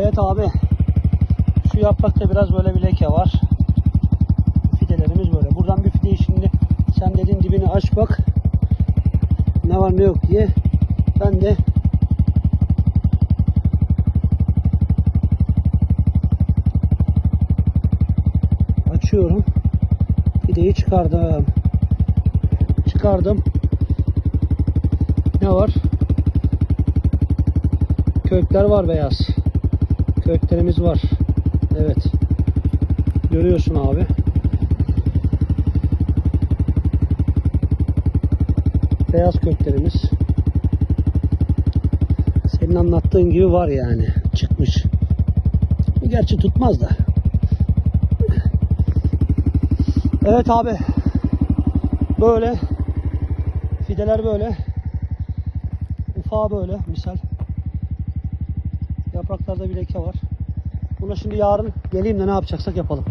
Evet abi. Şu yaprakta biraz böyle bir leke var. Fidelerimiz böyle. Buradan bir fideyi şimdi sen dedin dibini aç bak. Ne var ne yok diye. Ben de açıyorum. Fideyi çıkardım. Çıkardım. Ne var? Kökler var beyaz. Köklerimiz var. Evet. Görüyorsun abi. Beyaz köklerimiz. Senin anlattığın gibi var yani. Çıkmış. Gerçi tutmaz da. Evet abi. Böyle. Fideler böyle. Ufağı böyle misal. Yapraklarda bir leke var. Buna şimdi yarın geleyim de ne yapacaksak yapalım.